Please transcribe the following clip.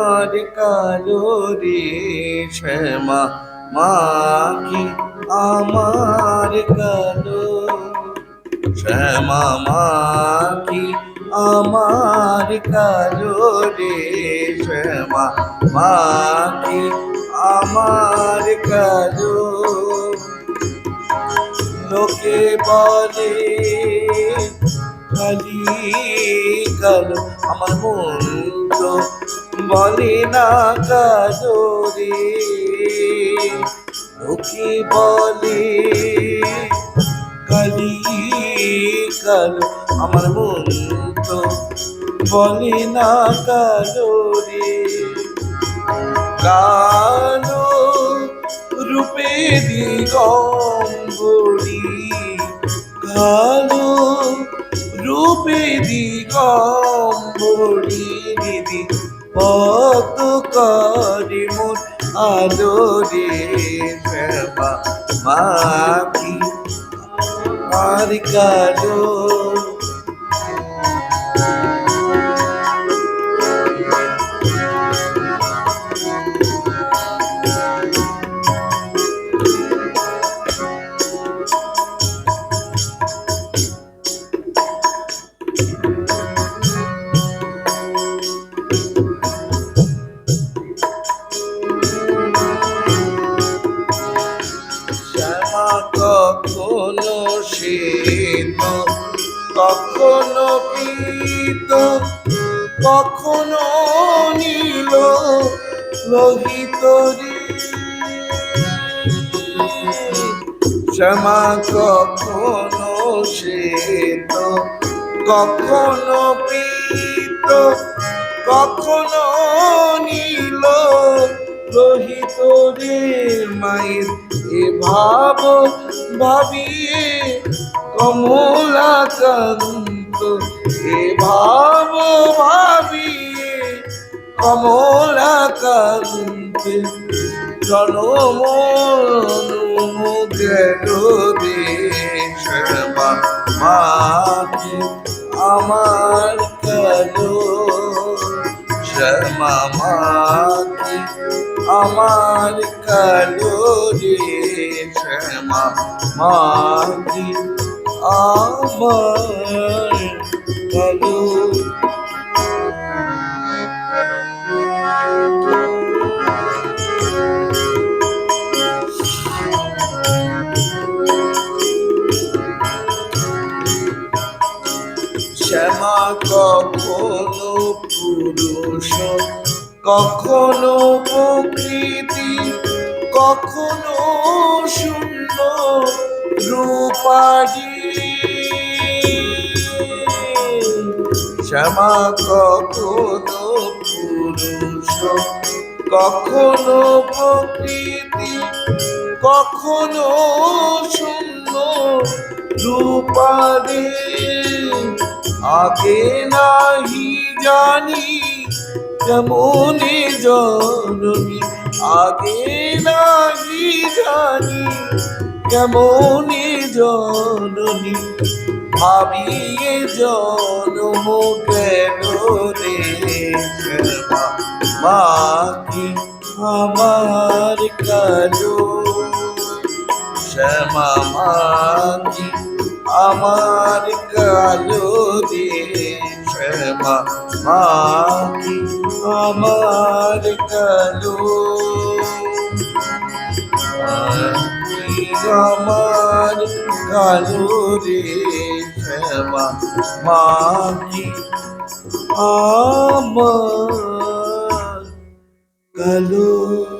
আর কালো রে শ্যামা মা কি আমার কালো। শ্যামা মা কি আমার কালো রে শ্যামা মা কি আমার কালো। লোকে বলে খালি কালো আমার মন বলে না কালো রে লোকে বলে, কালি কালো আমার মন তো বলে না কালো রে কালো রূপে দিগম্বরী কালো রূপে দিগম্বরী দিদি পত করি মোর আলো রে শ্যামা মাকি। আর কালো শীত কখনো পীত কখনো নীল লোহিত। শ্যামা কখনো শীত কখনো পীত কখনো নীল লোহিত রে মায়ের, এ ভাব ভাবিয়ে কমলাকান্ত এ ভাব ভাবিয়ে জনম রে শ্যামা মাকে আমার কালো শ্যামা মাকে আমার কালো রে শ্যামা মাকে আমার কালো। শ্যামা কখনো পুরুষ কখনো প্রকৃতি, কখনো শূন্য রূপারি শ্যামা কখনো পুরুষ, কখনো প্রকৃতি, কখনো শূন্য রূপারে আগে নাহি জানি কেমনে জননী আগে নাহি জানি কেমনে জননী ভাবিয়ে জনম কেন রে শ্যামা? মা কি আমার কালো শ্যামা মাঝি আমার কালো রে শ্যামা? মাঝি আমার কালো। আমার কালো রে শ্যামা মাঝি আমার কালো।